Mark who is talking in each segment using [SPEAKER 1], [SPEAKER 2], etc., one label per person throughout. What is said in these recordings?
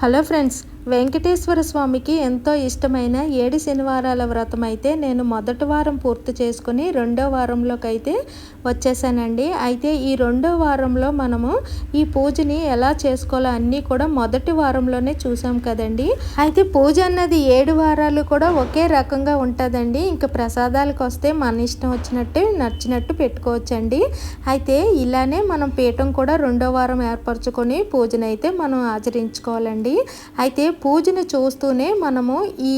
[SPEAKER 1] Hello friends Venkateswara స్వామికి ఎంతో ఇష్టమైన ఏడు శనివారాల వ్రతం అయితే నేను మొదటి వారం పూర్తి చేసుకుని రెండో వారంలోకైతే వచ్చేసానండి. అయితే ఈ రెండో వారంలో మనము ఈ పూజని ఎలా చేసుకోవాలో అన్నీ కూడా మొదటి వారంలోనే చూసాం కదండి. అయితే పూజ అన్నది ఏడు వారాలు కూడా ఒకే రకంగా ఉంటుందండి. ఇంకా ప్రసాదాలకు వస్తే మన ఇష్టం వచ్చినట్టు నచ్చినట్టు పెట్టుకోవచ్చండి. అయితే ఇలానే మనం పీఠం కూడా రెండో వారం ఏర్పరచుకొని పూజనైతే మనం ఆచరించుకోవాలండి. అయితే పూజను చూస్తూనే మనము ఈ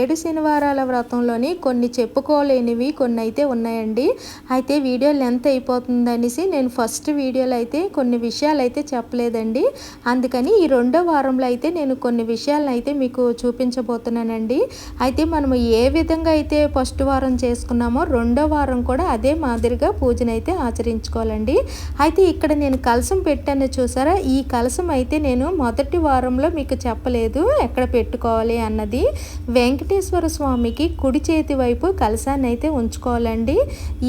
[SPEAKER 1] ఏడు శనివారాల వ్రతంలోని కొన్ని చెప్పుకోలేనివి కొన్ని అయితే ఉన్నాయండి. అయితే వీడియో లెంత్ అయిపోతుందనేసి నేను ఫస్ట్ వీడియోలో అయితే కొన్ని విషయాలు అయితే చెప్పలేదండి. అందుకని ఈ రెండో వారంలో అయితే నేను కొన్ని విషయాలను అయితే మీకు చూపించబోతున్నానండి. అయితే మనము ఏ విధంగా అయితే ఫస్ట్ వారం చేసుకున్నామో రెండో వారం కూడా అదే మాదిరిగా పూజనైతే ఆచరించుకోవాలండి. అయితే ఇక్కడ నేను కలసం పెట్టాను చూసారా? ఈ కలసం అయితే నేను మొదటి వారంలో మీకు చెప్పలేదు. లేదు ఎక్కడ పెట్టుకోవాలి అన్నది వెంకటేశ్వర స్వామికి కుడి చేతి వైపు కలసాన్ని అయితే ఉంచుకోవాలండి.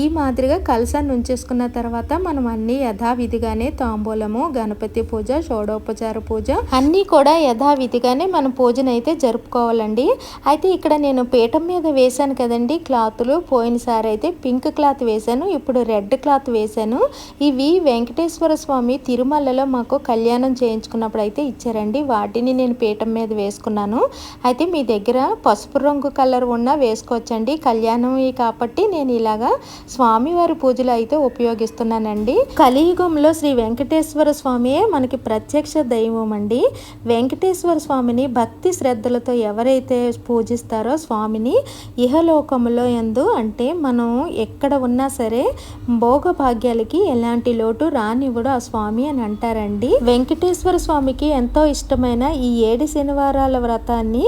[SPEAKER 1] ఈ మాదిరిగా కలసాన్ని ఉంచేసుకున్న తర్వాత మనం అన్ని యథావిధిగానే తాంబూలము గణపతి పూజ షోడోపచార పూజ అన్నీ కూడా యథావిధిగానే మనం పూజను అయితే జరుపుకోవాలండి. అయితే ఇక్కడ నేను పీఠం మీద వేశాను కదండి క్లాతులు పోయినసారి అయితే పింక్ క్లాత్ వేశాను ఇప్పుడు రెడ్ క్లాత్ వేశాను. ఇవి వెంకటేశ్వర స్వామి తిరుమలలో మాకు కళ్యాణం చేయించుకున్నప్పుడు అయితే ఇచ్చారండి. వాటిని నేను పీఠం మీద వేసుకున్నాను. అయితే మీ దగ్గర పసుపు రంగు కలర్ ఉన్న వేసుకోవచ్చండి. కళ్యాణం కాబట్టి నేను ఇలాగా స్వామివారి పూజలు అయితే ఉపయోగిస్తున్నానండి. కలియుగంలో శ్రీ వెంకటేశ్వర స్వామియే మనకి ప్రత్యక్ష దైవం అండి వెంకటేశ్వర స్వామిని భక్తి శ్రద్ధలతో ఎవరైతే పూజిస్తారో స్వామిని ఇహలోకములో ఎందు అంటే మనం ఎక్కడ ఉన్నా సరే భోగభాగ్యాలకి ఎలాంటి లోటు రానివ్వడు ఆ స్వామి అని అంటారండి. వెంకటేశ్వర స్వామికి ఎంతో ఇష్టమైన ఈ ఏడు శనివారాల వ్రతాన్ని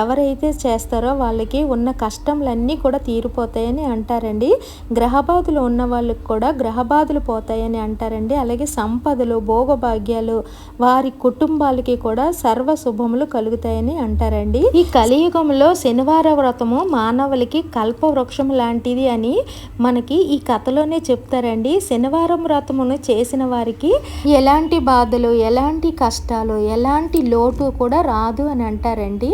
[SPEAKER 1] ఎవరైతే చేస్తారో వాళ్ళకి ఉన్న కష్టములన్నీ కూడా తీరిపోతాయని అంటారండి. గ్రహబాధలు ఉన్న వాళ్ళకి కూడా గ్రహబాధలు పోతాయని అంటారండి. అలాగే సంపదలు భోగభాగ్యాలు వారి కుటుంబాలకి కూడా సర్వ శుభములు కలుగుతాయని అంటారండి. ఈ కలియుగంలో శనివార వ్రతము మానవులకి కల్పవృక్షం లాంటిది అని మనకి ఈ కథలోనే చెప్తారండి. శనివారం వ్రతమును చేసిన వారికి ఎలాంటి బాధలు ఎలాంటి కష్టాలు ఎలాంటి లోటు కూడా రాదు అని అంటారండి.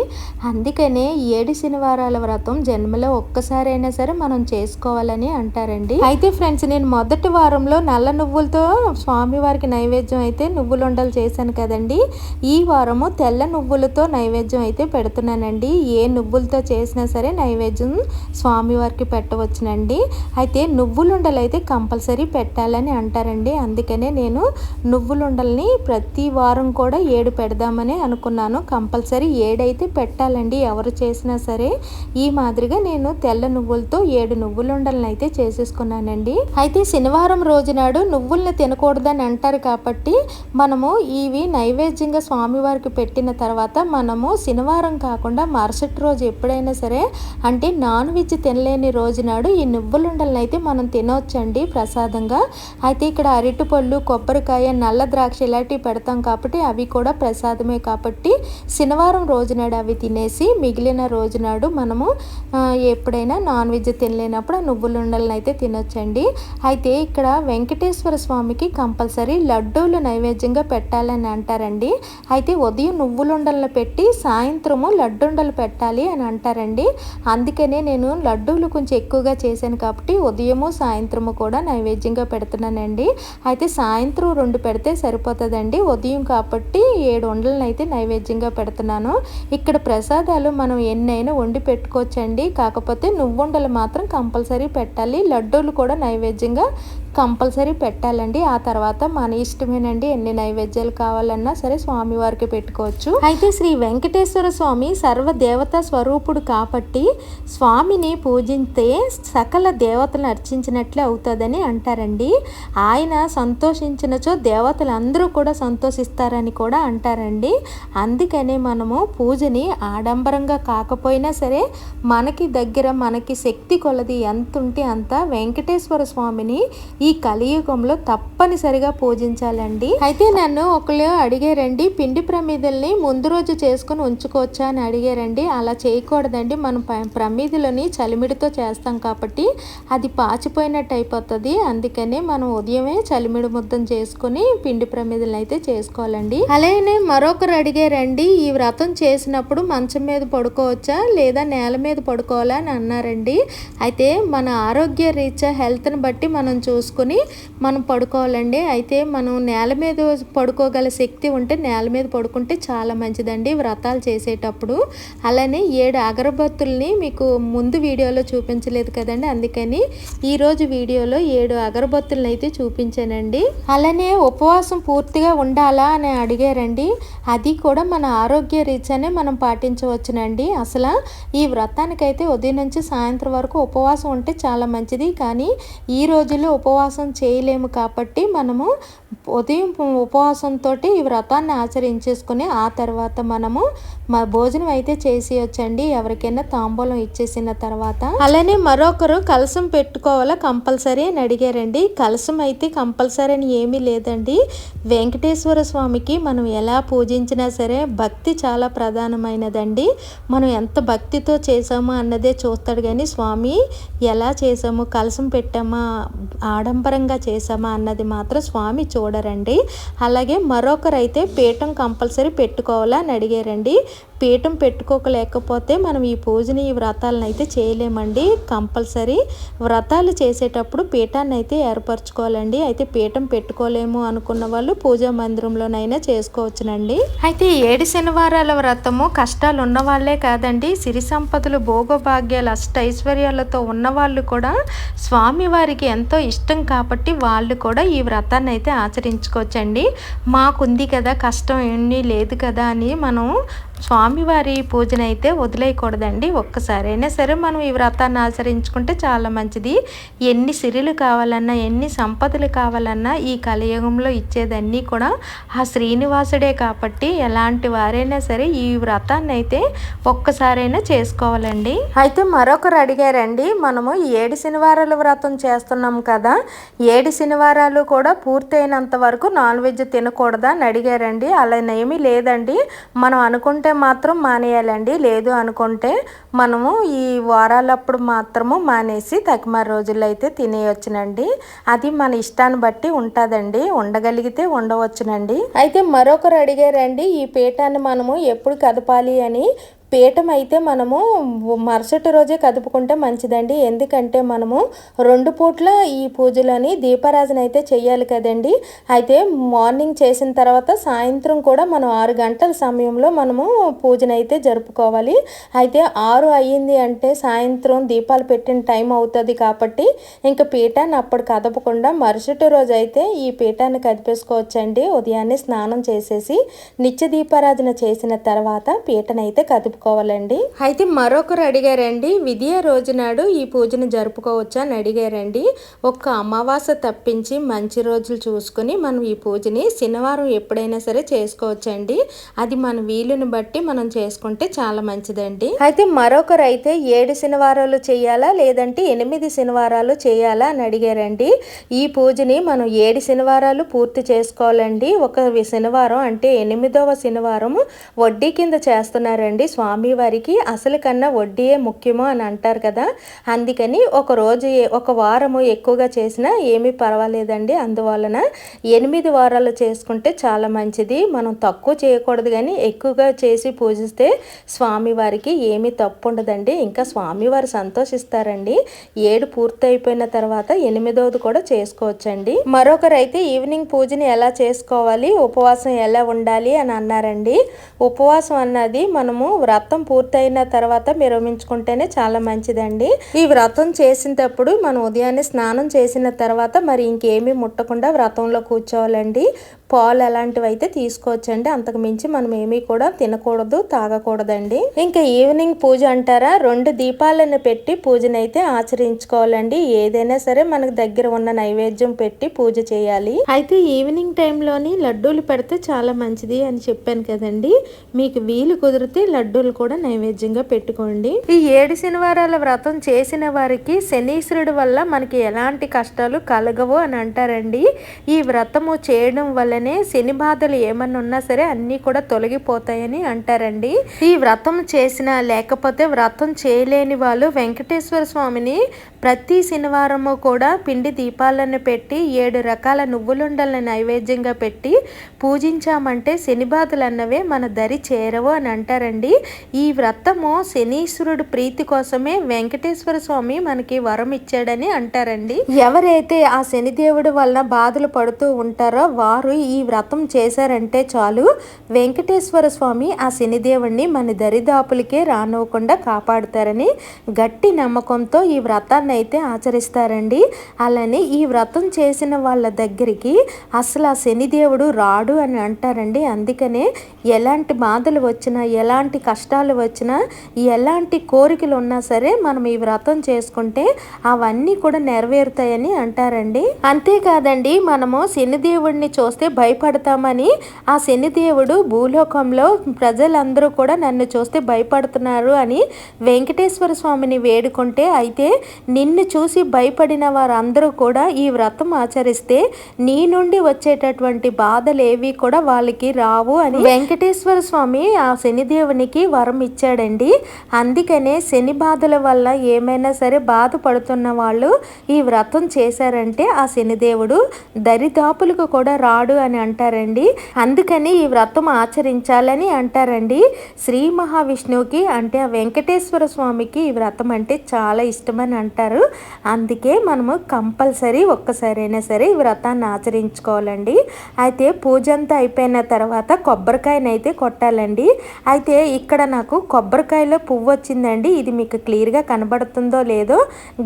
[SPEAKER 1] అందుకనే ఏడు శనివారాల వ్రతం జన్మలో ఒక్కసారైనా సరే మనం చేసుకోవాలని అంటారండి. అయితే ఫ్రెండ్స్ నేను మొదటి వారంలో నల్ల నువ్వులతో స్వామివారికి నైవేద్యం అయితే నువ్వులుండలు చేశాను కదండి. ఈ వారము తెల్ల నువ్వులతో నైవేద్యం అయితే పెడుతున్నానండి. ఏ నువ్వులతో చేసినా సరే నైవేద్యం స్వామివారికి పెట్టవచ్చునండి. అయితే నువ్వులుండలు అయితే కంపల్సరీ పెట్టాలని అంటారండి. అందుకనే నేను నువ్వులుండల్ని ప్రతి వారం కూడా ఏడు పెడదామని అనుకున్నాను. కంపల్సరీ ఏడైతే పెట్టాలండి ఎవరు చేసినా సరే. ఈ మాదిరిగా నేను తెల్ల నువ్వులతో ఏడు నువ్వులుండలను అయితే చేసేసుకున్నానండి. అయితే శనివారం రోజునాడు నువ్వుల్ని తినకూడదని అంటారు కాబట్టి మనము ఇవి నైవేద్యంగా స్వామివారికి పెట్టిన తర్వాత మనము శనివారం కాకుండా మరుసటి రోజు ఎప్పుడైనా సరే అంటే నాన్ వెజ్ తినలేని రోజునాడు ఈ నువ్వులుండలను అయితే మనం తినవచ్చండి ప్రసాదంగా. అయితే ఇక్కడ అరటిపళ్ళు కొబ్బరికాయ నల్ల ద్రాక్ష ఇలాంటివి పెడతాం కాబట్టి అవి కూడా ప్రసాదమే కాబట్టి శనివారం రోజునాడు అవి తినేసి మిగిలిన రోజునాడు మనము ఎప్పుడైనా నాన్ వెజ్ తినలేనప్పుడు ఆ నువ్వులుండలను అయితే తినొచ్చండి. అయితే ఇక్కడ వెంకటేశ్వర స్వామికి కంపల్సరీ లడ్డూలు నైవేద్యంగా పెట్టాలని అంటారండి. అయితే ఉదయం నువ్వులుండలను పెట్టి సాయంత్రము లడ్డుండలు పెట్టాలి అని అంటారండి. అందుకనే నేను లడ్డూలు కొంచెం ఎక్కువగా చేశాను కాబట్టి ఉదయము సాయంత్రము కూడా నైవేద్యంగా పెడుతున్నానండి. అయితే సాయంత్రం రెండు పెడితే సరిపోతుందండి. ఉదయం కాబట్టి ఏడు ఉండలను అయితే నైవేద్యంగా పెడుతున్నాను. ఇక్కడ ప్రసాదాలు మనం ఎన్నైనా వండి పెట్టుకోవచ్చండి. కాకపోతే నువ్వుండలు మాత్రం కంపల్సరీ పెట్టాలి. లడ్డూలు కూడా నైవేద్యంగా కంపల్సరీ పెట్టాలండి. ఆ తర్వాత మన ఇష్టమేనండి. ఎన్ని నైవేద్యాలు కావాలన్నా సరే స్వామివారికి పెట్టుకోవచ్చు. అయితే శ్రీ వెంకటేశ్వర స్వామి సర్వ దేవత స్వరూపుడు కాబట్టి స్వామిని పూజిస్తే సకల దేవతలను అర్చించినట్లే అవుతుందని అంటారండి. ఆయన సంతోషించినచో దేవతలందరూ కూడా సంతోషిస్తారని కూడా అంటారండి. అందుకనే మనము పూజని ఆడంబరంగా కాకపోయినా సరే మనకి దగ్గర మనకి శక్తి కొలది ఎంత ఉంటే అంత వెంకటేశ్వర స్వామిని ఈ ఈ కలియుగంలో తప్పనిసరిగా పూజించాలండి. అయితే నన్ను ఒకళ్ళు అడిగారండి పిండి ప్రమిదల్ని ముందు రోజు చేసుకుని ఉంచుకోవచ్చా అని అడిగారండి అలా చేయకూడదండి. మనం ప్రమిదలని చలిమిడితో చేస్తాం కాబట్టి అది పాచిపోయినట్టు అయిపోతుంది. అందుకనే మనం ఉదయమే చలిమిడి ముద్దం చేసుకుని పిండి ప్రమిదలను అయితే చేసుకోవాలండి. అలాగే మరొకరు అడిగారండి ఈ వ్రతం చేసినప్పుడు మంచం మీద పడుకోవచ్చా లేదా నేల మీద పడుకోవాలా అని అన్నారండి. అయితే మన ఆరోగ్య రీత్యా హెల్త్ని బట్టి మనం చూసుకొని మనం పడుకోవాలండి. అయితే మనం నేల మీద పడుకోగల శక్తి ఉంటే నేల మీద పడుకుంటే చాలా మంచిదండి వ్రతాలు చేసేటప్పుడు. అలానే ఏడు అగరబత్తుల్ని మీకు ముందు వీడియోలో చూపించలేదు కదండి. అందుకని ఈరోజు వీడియోలో ఏడు అగరబత్తులను అయితే చూపించానండి. అలానే ఉపవాసం పూర్తిగా ఉండాలా అని అడిగారండి. అది కూడా మన ఆరోగ్య రీత్యానే మనం పాటించవచ్చునండి. అసలు ఈ వ్రతానికైతే ఉదయం నుంచి సాయంత్రం వరకు ఉపవాసం ఉంటే చాలా మంచిది. కానీ ఈ రోజుల్లో ఉపవాసం ఉపవాసం చేయలేము కాబట్టి మనము ఉదయం ఉపవాసంతో ఈ వ్రతాన్ని ఆచరించేసుకుని ఆ తర్వాత మనము మా భోజనం అయితే చేసేయొచ్చండి. ఎవరికైనా తాంబూలం ఇచ్చేసిన తర్వాత. అలానే మరొకరు కలసం పెట్టుకోవాలా కంపల్సరీ అని అడిగారండి. కలసం అయితే కంపల్సరీ అని ఏమీ లేదండి. వెంకటేశ్వర స్వామికి మనం ఎలా పూజించినా సరే భక్తి చాలా ప్రధానమైనదండి. మనం ఎంత భక్తితో చేసామో అన్నదే చూస్తాడు కానీ స్వామి ఎలా చేసాము కలసం పెట్టామా ఆడ ఆడంబరంగా చేసామా అన్నది మాత్రం స్వామి చూడరండి. అలాగే మరొకరైతే పీఠం కంపల్సరీ పెట్టుకోవాలా అని అడిగారండి. పీఠం పెట్టుకోకలేకపోతే మనం ఈ పూజని ఈ వ్రతాలను అయితే చేయలేమండి. కంపల్సరీ వ్రతాలు చేసేటప్పుడు పీఠాన్ని అయితే ఏర్పరచుకోవాలండి. అయితే పీఠం పెట్టుకోలేము అనుకున్న వాళ్ళు పూజా మందిరంలోనైనా చేసుకోవచ్చునండి. అయితే ఏడు శనివారాల వ్రతము కష్టాలు ఉన్న వాళ్ళే కాదండి. సిరి సంపదలు భోగభాగ్యాలు అష్ట ఐశ్వర్యాలతో ఉన్నవాళ్ళు కూడా స్వామివారికి ఎంతో ఇష్టం కాబట్టి వాళ్ళు కూడా ఈ వ్రతాన్ని అయితే ఆచరించుకోవచ్చండి. మాకుంది కదా కష్టం ఏమీ లేదు కదా అని మనం స్వామివారి పూజనైతే వదిలేయకూడదండి ఒక్కసారైనా సరే మనం ఈ వ్రతాన్ని ఆచరించుకుంటే చాలా మంచిది. ఎన్ని సిరిలు కావాలన్నా ఎన్ని సంపదలు కావాలన్నా ఈ కలియుగంలో ఇచ్చేదన్నీ కూడా ఆ శ్రీనివాసుడే కాబట్టి ఎలాంటి వారైనా సరే ఈ వ్రతాన్ని అయితే ఒక్కసారైనా చేసుకోవాలండి. అయితే మరొకరు అడిగారండి మనము ఏడు శనివారాల వ్రతం చేస్తున్నాం కదా ఏడు శనివారాలు కూడా పూర్తయినంత వరకు నాన్ వెజ్ తినకూడదా అని అడిగారండి. అలా ఏమీ లేదండి. మనం అనుకుంటే అనుకుంటే మాత్రం మానేయాలండి. లేదు అనుకుంటే మనము ఈ వారాలప్పుడు మాత్రము మానేసి తగిమారు రోజుల్లో అయితే తినేయొచ్చునండి. అది మన ఇష్టాన్ని బట్టి ఉంటుందండి. ఉండగలిగితే ఉండవచ్చునండి. అయితే మరొకరు అడిగారండి ఈ పీఠాన్ని మనము ఎప్పుడు కదపాలి అని. పీఠం అయితే మనము మరుసటి రోజే కదుపుకుంటే మంచిదండి. ఎందుకంటే మనము రెండు పూట్ల ఈ పూజలని దీపారాజన అయితే చేయాలి కదండి. అయితే మార్నింగ్ చేసిన తర్వాత సాయంత్రం కూడా మనం ఆరు గంటల సమయంలో మనము పూజనైతే అయితే జరుపుకోవాలి. అయితే ఆరు అయ్యింది అంటే సాయంత్రం దీపాలు పెట్టిన టైం అవుతుంది కాబట్టి ఇంకా పీఠాన్ని అప్పుడు కదపకుండా మరుసటి రోజు అయితే ఈ పీఠాన్ని కదిపేసుకోవచ్చండి. ఉదయాన్నే స్నానం చేసేసి నిత్య దీపారాధన చేసిన తర్వాత పీఠనైతే కదుపు జరుపుకోవాలండి అయితే మరొకరు అడిగారండి విద్య రోజు నాడు ఈ పూజను జరుపుకోవచ్చా? అని అడిగారండి. ఒక్క అమావాస తప్పించి మంచి రోజులు చూసుకుని మనం ఈ పూజని శనివారం ఎప్పుడైనా సరే చేసుకోవచ్చండి. అది మన వీలుని బట్టి మనం చేసుకుంటే చాలా మంచిదండి. అయితే మరొకరు అయితే ఏడు శనివారాలు చేయాలా లేదంటే ఎనిమిది శనివారాలు చేయాలా? అని అడిగారండి. ఈ పూజని మనం ఏడు శనివారాలు పూర్తి చేసుకోవాలండి. ఒక శనివారం అంటే ఎనిమిదవ శనివారం వడ్డీ కింద చేస్తున్నారండి స్వామి స్వామివారికి అసలు కన్నా వడ్డీయే ముఖ్యము అని అంటారు కదా. అందుకని ఒక రోజు ఒక వారము ఎక్కువగా చేసినా ఏమీ పర్వాలేదండి. అందువలన ఎనిమిది వారాలు చేసుకుంటే చాలా మంచిది. మనం తక్కువ చేయకూడదు కానీ ఎక్కువగా చేసి పూజిస్తే స్వామివారికి ఏమీ తప్పు ఉండదండి. ఇంకా స్వామివారు సంతోషిస్తారండి. ఏడు పూర్తయిపోయిన తర్వాత ఎనిమిదవది కూడా చేసుకోవచ్చండి. మరొకరైతే ఈవినింగ్ పూజని ఎలా చేసుకోవాలి ఉపవాసం ఎలా ఉండాలి అని అన్నారండి. ఉపవాసం అన్నది మనము వ్రత వ్రతం పూర్తయిన తర్వాత విరమించుకుంటేనే చాలా మంచిదండి. ఈ వ్రతం చేసినప్పుడు మనం ఉదయాన్నే స్నానం చేసిన తర్వాత మరి ఇంకేమీ ముట్టకుండా వ్రతంలో కూర్చోవాలండి. పాలు అలాంటివి అయితే తీసుకోవచ్చండి. అంతకు మించి మనం ఏమీ కూడా తినకూడదు తాగకూడదండి. ఇంకా ఈవినింగ్ పూజ అంటారా? రెండు దీపాలను పెట్టి పూజనైతే ఆచరించుకోవాలండి. ఏదైనా సరే మనకు దగ్గర ఉన్న నైవేద్యం పెట్టి పూజ చేయాలి. అయితే ఈవినింగ్ టైంలోని లడ్డూలు పెడితే చాలా మంచిది అని చెప్పాను కదండి. మీకు వీలు కుదిరితే లడ్డూలు కూడా నైవేద్యంగా పెట్టుకోండి. ఈ ఏడు శనివారాల వ్రతం చేసిన వారికి శనీశ్వరుడు వల్ల మనకి ఎలాంటి కష్టాలు కలగవు అని అంటారండి. ఈ వ్రతము చేయడం వల్ల వల్లనే శని బాధలు ఏమన్నా ఉన్నా సరే అన్నీ కూడా తొలగిపోతాయని అంటారండి. ఈ వ్రతం చేసిన లేకపోతే వ్రతం చేయలేని వాళ్ళు వెంకటేశ్వర స్వామిని ప్రతి శనివారము కూడా పిండి దీపాలను పెట్టి ఏడు రకాల నువ్వులుండలను నైవేద్యంగా పెట్టి పూజించామంటే శని బాధలు అన్నవే మన దరి చేరవు అని అంటారండి. ఈ వ్రతము శనీశ్వరుడు ప్రీతి కోసమే వెంకటేశ్వర స్వామి మనకి వరం ఇచ్చాడని అంటారండి. ఎవరైతే ఆ శనిదేవుడు వలన బాధలు పడుతూ ఉంటారో వారు ఈ ఈ వ్రతం చేశారంటే చాలు. వెంకటేశ్వర స్వామి ఆ శనిదేవుణ్ణి మన దరిదాపులకే రానివ్వకుండా కాపాడుతారని గట్టి నమ్మకంతో ఈ వ్రతాన్ని అయితే ఆచరిస్తారండి. అలానే ఈ వ్రతం చేసిన వాళ్ళ దగ్గరికి అసలు ఆ శనిదేవుడు రాడు అని అంటారండి. అందుకనే ఎలాంటి బాధలు వచ్చినా ఎలాంటి కష్టాలు వచ్చినా ఎలాంటి కోరికలు ఉన్నా సరే మనం ఈ వ్రతం చేసుకుంటే అవన్నీ కూడా నెరవేరుతాయని అంటారండి. అంతేకాదండి మనము శనిదేవుడిని చూస్తే భయపడతామని ఆ శనిదేవుడు భూలోకంలో ప్రజలందరూ కూడా నన్ను చూస్తే భయపడుతున్నారు అని వెంకటేశ్వర స్వామిని వేడుకుంటే అయితే నిన్ను చూసి భయపడిన వారందరూ కూడా ఈ వ్రతం ఆచరిస్తే నీ నుండి వచ్చేటటువంటి బాధలేవి కూడా వాళ్ళకి రావు అని వెంకటేశ్వర స్వామి ఆ శనిదేవునికి వరం ఇచ్చాడండి. అందుకనే శని బాధల వల్ల ఏమైనా సరే బాధపడుతున్న వాళ్ళు ఈ వ్రతం చేశారంటే ఆ శనిదేవుడు దరిదాపులకు కూడా రాడు అని అంటారండి. అందుకని ఈ వ్రతం ఆచరించాలని అంటారండి. శ్రీ మహావిష్ణువుకి అంటే ఆ వెంకటేశ్వర స్వామికి ఈ వ్రతం అంటే చాలా ఇష్టమని అంటారు. అందుకే మనము కంపల్సరీ ఒక్కసారైనా సరే ఈ వ్రతాన్ని ఆచరించుకోవాలండి. అయితే పూజ అంతా అయిపోయిన తర్వాత కొబ్బరికాయనైతే కొట్టాలండి. అయితే ఇక్కడ నాకు కొబ్బరికాయలో పువ్వు వచ్చిందండి. ఇది మీకు క్లియర్గా కనబడుతుందో లేదో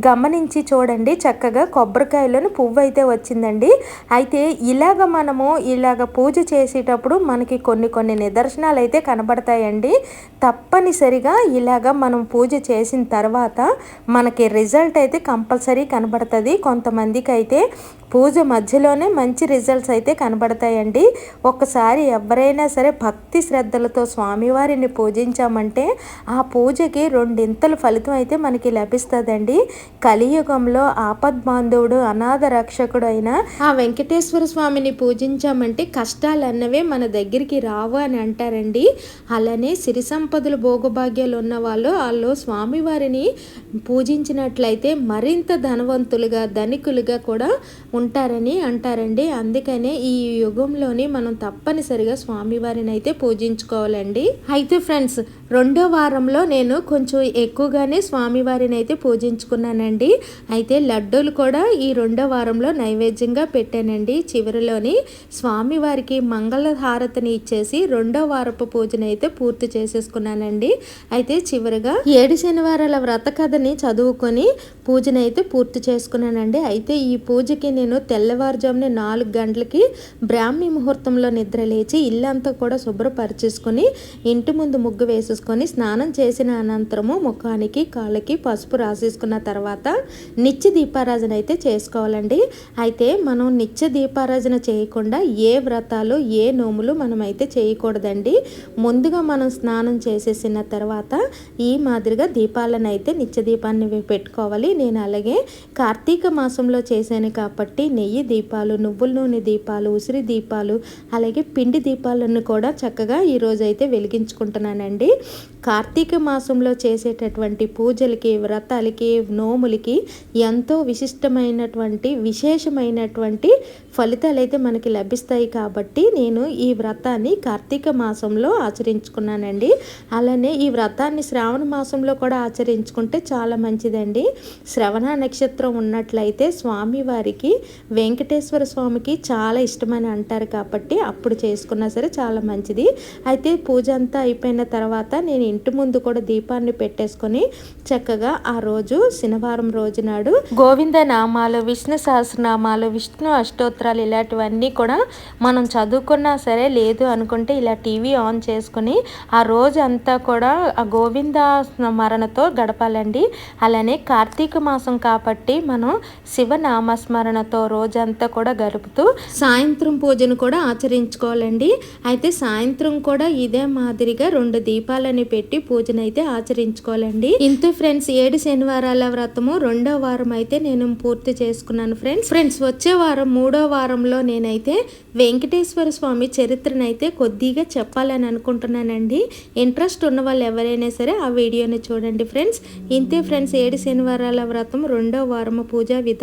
[SPEAKER 1] గమనించి చూడండి. చక్కగా కొబ్బరికాయలోని పువ్వు అయితే వచ్చిందండి. అయితే ఇలాగ మనము ఇలాగ పూజ చేసేటప్పుడు మనకి కొన్ని కొన్ని నిదర్శనాలు అయితే కనబడతాయండి. తప్పనిసరిగా ఇలాగ మనం పూజ చేసిన తర్వాత మనకి రిజల్ట్ అయితే కంపల్సరీ కనబడుతుంది. కొంతమందికి అయితే పూజ మధ్యలోనే మంచి రిజల్ట్స్ అయితే కనబడతాయండి. ఒకసారి ఎవరైనా సరే భక్తి శ్రద్ధలతో స్వామివారిని పూజించామంటే ఆ పూజకి రెండింతల ఫలితం అయితే మనకి లభిస్తుందండి. కలియుగంలో ఆపద్బాంధవుడు అనాథ రక్షకుడు అయిన ఆ వెంకటేశ్వర స్వామిని పూజించామంటే కష్టాలు అన్నవే మన దగ్గరికి రావు అని అంటారండి. అలానే సిరి సంపదలు భోగభాగ్యాలు ఉన్న వాళ్ళు వాళ్ళు స్వామివారిని పూజించినట్లయితే మరింత ధనవంతులుగా ధనికులుగా కూడా ఉంటారని అంటారండి. అందుకనే ఈ యుగంలోని మనం తప్పనిసరిగా స్వామివారిని అయితే పూజించుకోవాలండి. అయితే ఫ్రెండ్స్ రెండో వారంలో నేను కొంచెం ఎక్కువగానే స్వామివారిని అయితే పూజించుకున్నానండి. అయితే లడ్డూలు కూడా ఈ రెండో వారంలో నైవేద్యంగా పెట్టానండి. చివరిలోని స్వామివారికి మంగళ హారతిని ఇచ్చేసి రెండో వారపు పూజను అయితే పూర్తి చేసేసుకున్నానండి. అయితే చివరిగా ఏడు శనివారాల వ్రత కథని చదువుకొని పూజను అయితే పూర్తి చేసుకున్నానండి. అయితే ఈ పూజకి నేను తెల్లవారుజామున నాలుగు గంటలకి బ్రాహ్మీ ముహూర్తంలో నిద్ర లేచి ఇల్లంతా కూడా శుభ్రపరిచేసుకొని ఇంటి ముందు ముగ్గు వేసేసుకొని స్నానం చేసిన అనంతరము ముఖానికి కాళ్ళకి పసుపు రాసేసుకున్న తర్వాత నిత్య దీపారాజన అయితే చేసుకోవాలండి. అయితే మనం నిత్య దీపారాజన చేయకుండా ఏ వ్రతాలు ఏ నోములు మనం అయితే చేయకూడదండి. ముందుగా మనం స్నానం చేసేసిన తర్వాత ఈ మాదిరిగా దీపాలను అయితే నిత్య దీపాన్ని పెట్టుకోవాలి. నేను అలాగే కార్తీక మాసంలో చేశాను కాబట్టి నెయ్యి దీపాలు నువ్వుల నూనె దీపాలు ఉసిరి దీపాలు అలాగే పిండి దీపాలను కూడా చక్కగా ఈరోజైతే వెలిగించుకుంటున్నానండి. కార్తీక మాసంలో చేసేటటువంటి పూజలకి వ్రతాలకి నోములకి ఎంతో విశిష్టమైనటువంటి విశేషమైనటువంటి ఫలితాలు అయితే మనకి లభిస్తాయి కాబట్టి నేను ఈ వ్రతాన్ని కార్తీక మాసంలో ఆచరించుకున్నానండి. అలానే ఈ వ్రతాన్ని శ్రావణ మాసంలో కూడా ఆచరించుకుంటే చాలా మంచిదండి. శ్రవణ నక్షత్రం ఉన్నట్లయితే స్వామివారికి వెంకటేశ్వర స్వామికి చాలా ఇష్టమని అంటారు కాబట్టి అప్పుడు చేసుకున్నా సరే చాలా మంచిది. అయితే పూజ అంతా అయిపోయిన తర్వాత నేను ఇంటి ముందు కూడా దీపాన్ని పెట్టేసుకొని చక్కగా ఆ రోజు శనివారం రోజు నాడు గోవింద నామాలు విష్ణు సహస్రనామాలు విష్ణు అష్టోత్తరాలు ఇలాంటివన్నీ కూడా మనం చదువుకున్నా సరే లేదు అనుకుంటే ఇలా టీవీ ఆన్ చేసుకుని ఆ రోజు అంతా కూడా ఆ గోవింద స్మరణతో గడపాలండి. అలానే కార్తీక మాసం కాబట్టి మనం శివ నామస్మరణతో దీపాలతో రోజంతా కూడా గడుపుతూ సాయంత్రం పూజను కూడా ఆచరించుకోవాలండి. అయితే సాయంత్రం కూడా ఇదే మాదిరిగా రెండు దీపాలని పెట్టి పూజనైతే ఆచరించుకోవాలండి. ఇంతే ఫ్రెండ్స్ ఏడు శనివారాల వ్రతము రెండో వారం అయితే నేను పూర్తి చేసుకున్నాను ఫ్రెండ్స్. ఫ్రెండ్స్ వచ్చే వారం మూడో వారంలో నేనైతే వెంకటేశ్వర స్వామి చరిత్రనైతే కొద్దిగా చెప్పాలని అనుకుంటున్నానండి. ఇంట్రెస్ట్ ఉన్న వాళ్ళు ఎవరైనా సరే ఆ వీడియోని చూడండి ఫ్రెండ్స్. ఇంతే ఫ్రెండ్స్ ఏడు శనివారాల వ్రతం రెండో వారము పూజా విధానం.